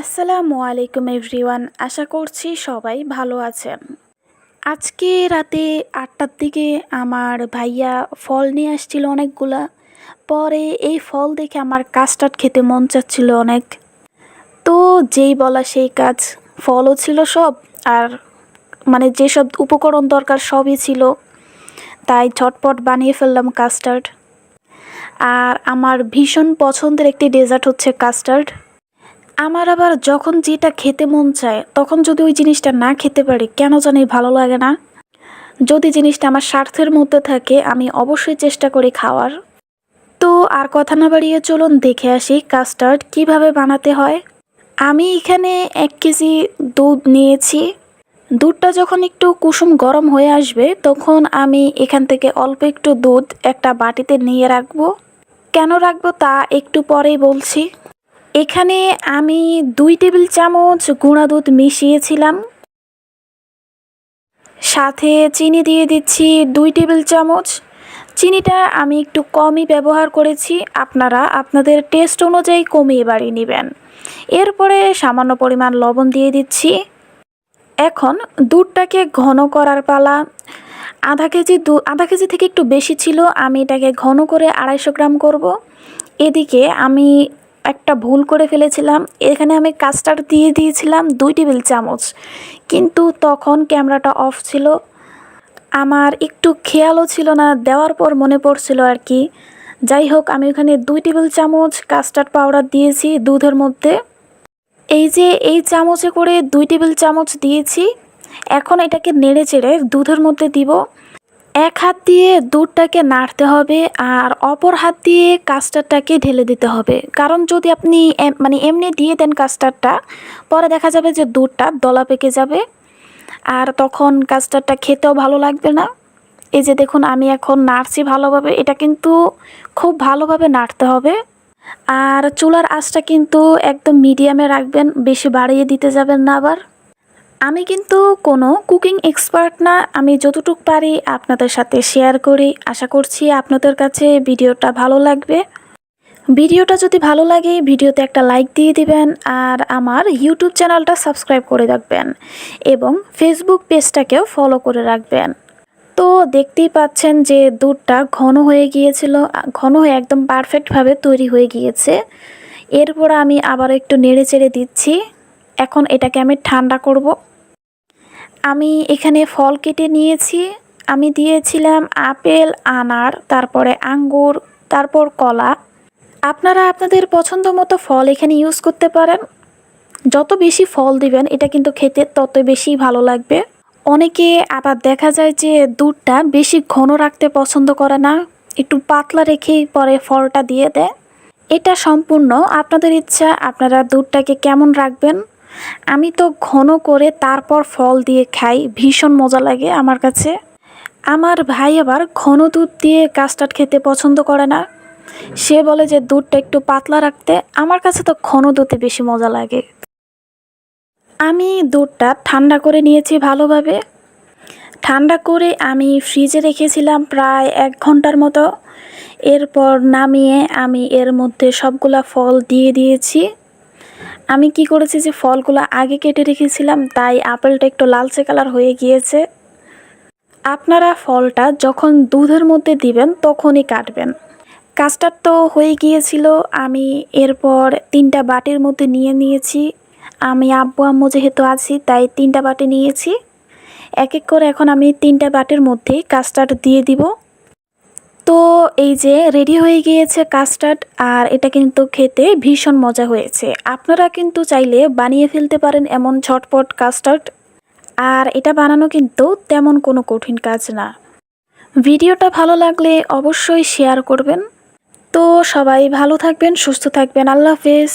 আসসালামু আলাইকুম এভরিওয়ান, আশা করছি সবাই ভালো আছেন। আজকে রাতে আটটার দিকে আমার ভাইয়া ফল নিয়ে আসছিল অনেকগুলা। পরে এই ফল দেখে আমার কাস্টার্ড খেতে মন চাচ্ছিল অনেক। তো যেই বলা সেই কাজ, ফলও ছিল সব, আর মানে যেসব উপকরণ দরকার সবই ছিল। তাই ঝটপট বানিয়ে ফেললাম কাস্টার্ড। আর আমার ভীষণ পছন্দের একটি ডেজার্ট হচ্ছে কাস্টার্ড। আমার আবার যখন যেটা খেতে মন চায়, তখন যদি ওই জিনিসটা না খেতে পারি, কেন জানি ভালো লাগে না? যদি জিনিসটা আমার স্বার্থের মধ্যে থাকে, আমি অবশ্যই চেষ্টা করি খাওয়ার। তো আর কথা না বাড়িয়ে চলুন দেখে আসি কাস্টার্ড কীভাবে বানাতে হয়। আমি এখানে এক কেজি দুধ নিয়েছি। দুধটা যখন একটু কুসুম গরম হয়ে আসবে, তখন আমি এখান থেকে অল্প একটু দুধ একটা বাটিতে নিয়ে রাখব। কেন রাখব তা একটু পরেই বলছি। এখানে আমি দুই টেবিল চামচ গুঁড়া দুধ মিশিয়েছিলাম। সাথে চিনি দিয়ে দিচ্ছি দুই টেবিল চামচ। চিনিটা আমি একটু কমই ব্যবহার করেছি, আপনারা আপনাদের টেস্ট অনুযায়ী কমিয়ে বাড়িয়ে নেবেন। এরপরে সামান্য পরিমাণ লবণ দিয়ে দিচ্ছি। এখন দুধটাকে ঘন করার পালা। আধা কেজি দু আধা কেজি থেকে একটু বেশি ছিল, আমি এটাকে ঘন করে আড়াইশো গ্রাম করব। এদিকে আমি একটা ভুল করে ফেলেছিলাম। এখানে আমি কাস্টার্ড দিয়ে দিয়েছিলাম দুই টেবিল চামচ। কিন্তু তখন ক্যামেরাটা অফ ছিল। আমার একটু খেয়ালও ছিল না, দেওয়ার পর মনে পড়ছিল আর কি। যাই হোক, আমি ওখানে দুই টেবিল চামচ কাস্টার্ড পাউডার দিয়েছি দুধের মধ্যে। এই যে এই চামচে করে দুই টেবিল চামচ দিয়েছি, এখন এটাকে নেড়ে চেড়ে দুধের মধ্যে দিব। এক হাত দিয়ে দুধটাকে নাড়তে হবে আর অপর হাত দিয়ে কাস্টারটাকে ঢেলে দিতে হবে। কারণ যদি আপনি মানে এমনি দিয়ে দেন কাস্টারটা পরে দেখা যাবে যে দুধটা দলা পেকে যাবে আর তখন কাস্টারটা খেতেও ভালো লাগবে না। এই যে দেখুন, আমি এখন নাড়ছি ভালোভাবে। এটা কিন্তু খুব ভালোভাবে নাড়তে হবে। আর চুলার আঁচটা কিন্তু একদম মিডিয়ামে রাখবেন, বেশি বাড়িয়ে দিতে যাবেন না আবার। আমি কিন্তু কোনো কুকিং এক্সপার্ট না। আমি যতটুকু পারি আপনাদের সাথে শেয়ার করি। আশা করছি আপনাদের কাছে ভিডিওটা ভালো লাগবে। ভিডিওটা যদি ভালো লাগে, ভিডিওতে একটা লাইক দিয়ে দিবেন আর আমার ইউটিউব চ্যানেলটা সাবস্ক্রাইব করে রাখবেন এবং ফেসবুক পেজটাকেও ফলো করে রাখবেন। তো দেখতেই পাচ্ছেন যে দুধটা ঘন হয়ে গিয়েছিল, ঘন হয়ে একদম পারফেক্টভাবে তৈরি হয়ে গিয়েছে। এরপর আমি আবার একটু নেড়ে চেড়ে দিচ্ছি। এখন এটাকে আমি ঠান্ডা করব। আমি এখানে ফল কেটে নিয়েছি। আমি দিয়েছিলাম আপেল, আনার, তারপরে আঙ্গুর, তারপর কলা। আপনারা আপনাদের পছন্দ মতো ফল এখানে ইউজ করতে পারেন। যত বেশি ফল দিবেন, এটা কিন্তু খেতে তত বেশি ভালো লাগবে। অনেকে আবার দেখা যায় যে দুধটা বেশি ঘন রাখতে পছন্দ করে না, একটু পাতলা রেখেই পরে ফলটা দিয়ে দেয়। এটা সম্পূর্ণ আপনাদের ইচ্ছা, আপনারা দুধটাকে কেমন রাখবেন? আমি তো ঘন করে তারপর ফল দিয়ে খাই, ভীষণ মজা লাগে আমার কাছে। আমার ভাই আবার ঘন দুধ দিয়ে কাস্টার্ড খেতে পছন্দ করে না। সে বলে যে দুধটা একটু পাতলা রাখতে আমার কাছে তো ঘন দুধে বেশি মজা লাগে। আমি দুধটা ঠান্ডা করে নিয়েছি ভালোভাবে। ঠান্ডা করে আমি ফ্রিজে রেখেছিলাম প্রায় এক ঘণ্টার মতো। এরপর নামিয়ে আমি এর মধ্যে সবগুলা ফল দিয়ে দিয়েছি। আমি কি করেছি যে ফলগুলো আগে কেটে রেখেছিলাম, তাই আপেলটা একটু লালচে কালার হয়ে গিয়েছে। আপনারা ফলটা যখন দুধের মধ্যে দিবেন, তখনই কাটবেন। কাস্টার্ড তো হয়ে গিয়েছিল, আমি এরপর তিনটা বাটির মধ্যে নিয়ে নিয়েছি। আমি আব্বু আম্মু যেহেতু আছি, তাই তিনটা বাটি নিয়েছি। এক এক করে এখন আমি তিনটা বাটির মধ্যেই কাস্টার্ড দিয়ে দিব। এই যে রেডি হয়ে গিয়েছে কাস্টার্ড আর এটা কিন্তু খেতে ভীষণ মজা হয়েছে। আপনারা কিন্তু চাইলে বানিয়ে ফেলতে পারেন এমন ঝটপট কাস্টার্ড আর এটা বানানো কিন্তু তেমন কোনো কঠিন কাজ না। ভিডিওটা ভালো লাগলে অবশ্যই শেয়ার করবেন। তো সবাই ভালো থাকবেন, সুস্থ থাকবেন। আল্লাহ হাফেজ।